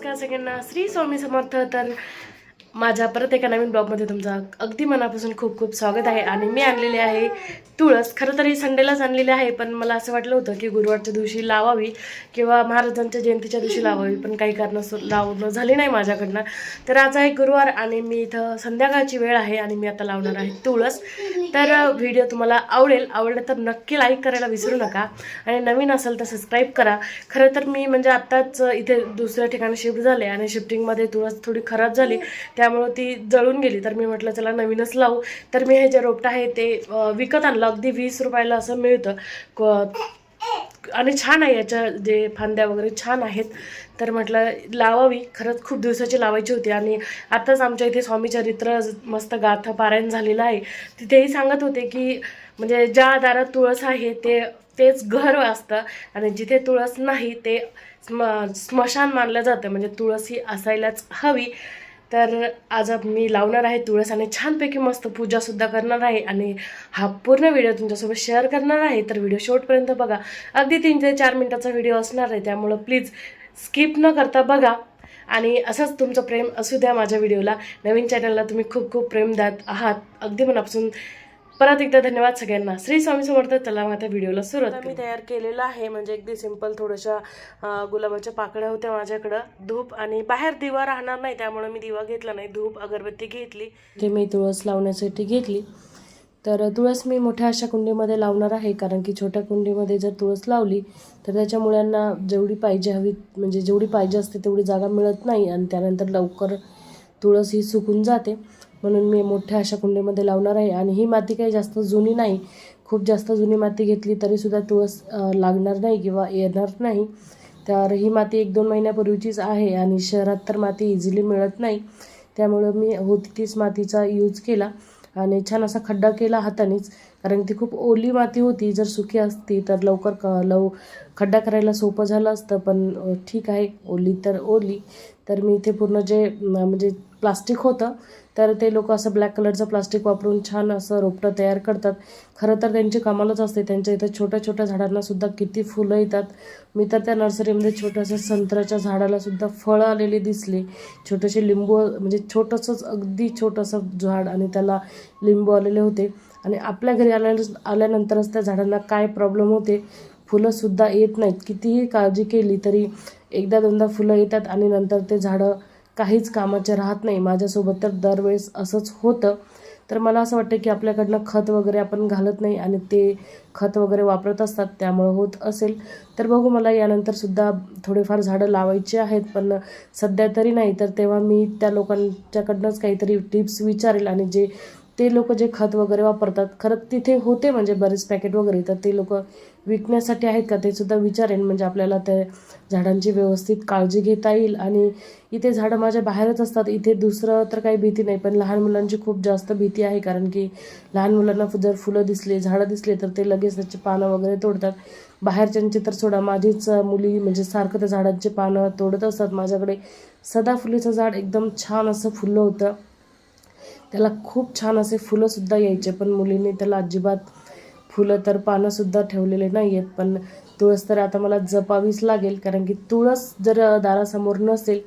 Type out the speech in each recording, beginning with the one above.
नमस्कार सगळ्यांना श्री स्वामी समर्थ तर माझ्या परत एका नवीन ब्लॉगमध्ये तुमचं अगदी मनापासून खूप खूप स्वागत आहे आणि मी आणलेली आहे तुळस. खरं तर ही संडेलाच आणलेली आहे पण मला असं वाटलं होतं की गुरुवारच्या दिवशी लावावी किंवा महाराजांच्या जयंतीच्या दिवशी लावावी पण काही कारणास्तव लावणं झाली नाही माझ्याकडनं. तर आज आहे गुरुवार आणि मी इथं संध्याकाळची वेळ आहे आणि मी आता लावणार आहे तुळस. तर व्हिडिओ तुम्हाला आवडेल आवडलं तर नक्की लाईक करायला विसरू नका आणि नवीन असेल तर सबस्क्राईब करा. खरं तर मी म्हणजे आत्ताच इथे दुसऱ्या ठिकाणी शिफ्ट झाले आणि शिफ्टिंगमध्ये तुळस थोडी खराब झाली. त्यामुळं ती जळून गेली. तर मी म्हटलं चला नवीनच लावू. तर मी हे जे रोपटं आहे ते विकत आणलं. अगदी वीस रुपयाला असं मिळतं. क- आणि छान आहे याच्या जे फांद्या वगैरे छान आहेत. तर म्हटलं लावावी. खरंच खूप दिवसाची लावायची होती. आणि आत्ताच आमच्या इथे स्वामी चरित्र मस्त गाथा पारायण झालेलं आहे. तिथेही सांगत होते की म्हणजे ज्या दारात तुळस आहे ते तेच घर असतं. आणि जिथे तुळस नाही ते स्म स्मशान मानलं जातं. म्हणजे तुळस ही असायलाच हवी. तर आज मी लावणार आहे तुळस आणि छानपैकी मस्त पूजासुद्धा करणार आहे आणि हा पूर्ण व्हिडिओ तुमच्यासोबत शेअर करणार आहे. तर व्हिडिओ शेवटपर्यंत बघा. अगदी तीन ते चार मिनटाचा व्हिडिओ असणार आहे त्यामुळं प्लीज स्किप न करता बघा. आणि असंच तुमचं प्रेम असू द्या माझ्या व्हिडिओला. नवीन चॅनलला तुम्ही खूप खूप प्रेम द्यात आहात. अगदी मनापासून परत एकदा धन्यवाद सगळ्यांना. श्री स्वामी समर्थ चला आता व्हिडिओला सुरुवात मी तयार केलेलं आहे. म्हणजे अगदी सिंपल थोड्याशा गुलाबाच्या पाकळ्या होत्या माझ्याकडं. धूप आणि बाहेर दिवा राहणार नाही त्यामुळे मी दिवा घेतला नाही. धूप अगरबत्ती घेतली. ते मी तुळस लावण्यासाठी घेतली. तर तुळस मी मोठ्या अशा कुंडीमध्ये लावणार आहे कारण की छोट्या कुंडीमध्ये जर तुळस लावली तर त्याच्या मुळ्यांना जेवढी पाहिजे हवी म्हणजे जेवढी पाहिजे असते तेवढी जागा मिळत नाही. आणि त्यानंतर लवकर तुळस ही सुकून जाते. म्हणून मी मोठ्या अशा कुंडीमध्ये लावणार आहे. आणि ही माती काही जास्त जुनी नाही. खूप जास्त जुनी माती घेतली तरीसुद्धा तुळस लागणार नाही किंवा येणार नाही. तर ही माती एक दोन महिन्यापूर्वीचीच आहे आणि शहरात तर माती इझिली मिळत नाही. त्यामुळं मी होती तीच मातीचा यूज केला आणि छान असा खड्डा केला हातानेच. कारण ती खूप ओली माती होती. जर सुखी असती तर लवकर क लव खड्डा करायला सोपं झालं असतं. पण ठीक आहे. ओली तर ओली. तर मी इथे पूर्ण जे म्हणजे प्लास्टिक होतं तर ते लोक असं ब्लॅक कलरचं प्लास्टिक वापरून छान असं रोपटं तयार करतात. खरं तर त्यांची कमालच असते. त्यांच्या इथं छोट्या छोट्या झाडांना सुद्धा किती फुलं येतात. मी तर त्या नर्सरीमध्ये छोट्याशा संत्र्याच्या झाडाला सुद्धा फळं आलेली दिसली. छोटेसे लिंबू म्हणजे छोटंसंच अगदी छोटंसं झाड आणि त्याला लिंबू आलेले होते. आणि आपल्या घरी आल्या आल्यानंतरच त्या झाडांना काय प्रॉब्लेम होते फुलंसुद्धा येत नाहीत. कितीही काळजी केली तरी एकदा दोनदा फुलं येतात आणि नंतर ते झाडं काहीच कामाचे राहत नाही. माझ्यासोबत तर दरवेळेस असंच होतं. तर मला असं वाटतं की आपल्याकडनं खत वगैरे आपण घालत नाही आणि ते खत वगैरे वापरत असतात त्यामुळं होत असेल. तर बघू मला यानंतरसुद्धा थोडेफार झाडं लावायची आहेत पण सध्या तरी नाही. तर तेव्हा मी त्या लोकांच्याकडनंच काहीतरी टिप्स विचारेल आणि जे ते लोक जे खत वगैरे वापरतात खरं तिथे होते म्हणजे बरेच पॅकेट वगैरे तर ते लोक विकण्यासाठी आहेत का ते सुद्धा विचारेन. म्हणजे आपल्याला त्या झाडांची व्यवस्थित काळजी घेता येईल आणि इथे झाडं माझ्या बाहेरच असतात. इथे दुसरं तर काही भीती नाही पण लहान मुलांची खूप जास्त भीती आहे. कारण की लहान मुलांना जर फुलं दिसले झाडं दिसले तर ते लगेच त्याची पानं वगैरे तोडतात. बाहेरच्यांची तर सोडा माझीच मुली म्हणजे सारखं त्या झाडांची पानं तोडत असतात. माझ्याकडे सदाफुलीचं झाड एकदम छान असं फुललं होतं. त्याला खूप छान असे फुलंसुद्धा यायचे पण मुलींनी त्याला अजिबात फुलं तर पानंसुद्धा ठेवलेले नाही आहेत पण तुळस तर आता मला जपावीच लागेल कारण की तुळस जर दारासमोर नसेल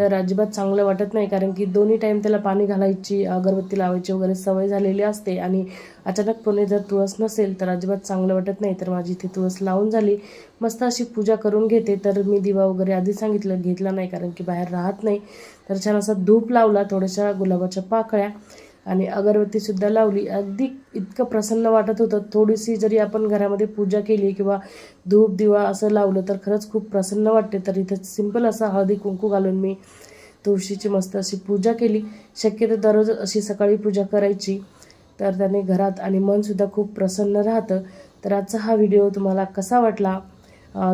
तर अजिबात चांगलं वाटत नाही कारण की दोन्ही टाईम त्याला पाणी घालायची अगरबत्ती लावायची वगैरे सवय झालेली असते. आणि अचानकपणे जर तुळस नसेल तर अजिबात चांगलं वाटत नाही. तर माझी इथे तुळस लावून झाली. मस्त अशी पूजा करून घेते. तर मी दिवा वगैरे आधी सांगितलं घेतला नाही कारण की बाहेर राहत नाही. तर छान असा धूप लावला थोड्याशा गुलाबाच्या पाकळ्या. आणि अगरबत्तीसुद्धा लावली. अगदी इतकं प्रसन्न वाटत होतं. थोडीशी जरी आपण घरामध्ये पूजा केली किंवा धूप दिवा असं लावलं तर खरंच खूप प्रसन्न वाटते. तर इथं सिंपल असा हळदी कुंकू घालून मी तुळशीची मस्त अशी पूजा केली. शक्यतो दररोज अशी सकाळी पूजा करायची. तर त्याने घरात आणि मनसुद्धा खूप प्रसन्न राहतं. तर आजचा हा व्हिडिओ तुम्हाला कसा वाटला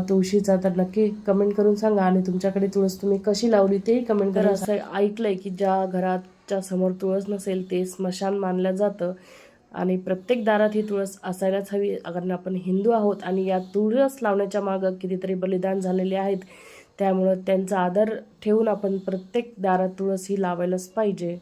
तुळशीचा तर नक्की कमेंट करून सांगा. आणि तुमच्याकडे तुळस तुम्ही कशी लावली तेही कमेंट करा असं ऐकलंय की ज्या घरात घराच्या समोर तुळस नसेल ते स्मशान मानलं जातं. आणि प्रत्येक दारात ही तुळस असायलाच हवी. कारण आपण हिंदू आहोत आणि या तुळस लावण्याच्या मागं कितीतरी बलिदान झालेले आहेत त्यामुळं त्यांचा आदर ठेवून आपण प्रत्येक दारात तुळस ही लावायलाच पाहिजे.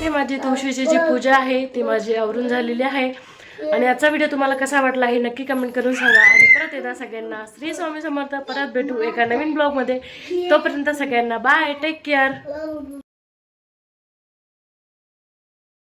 हे माझी तुळशीची जी पूजा आहे ती माझी आवरून झालेली आहे. आणि आजचा व्हिडिओ तुम्हाला कसा वाटला हे नक्की कमेंट करून सांगा. आणि परत एकदा सगळ्यांना श्री स्वामी समर्थ. परत भेटू एका नवीन ब्लॉगमध्ये तोपर्यंत सगळ्यांना बाय टेक केअर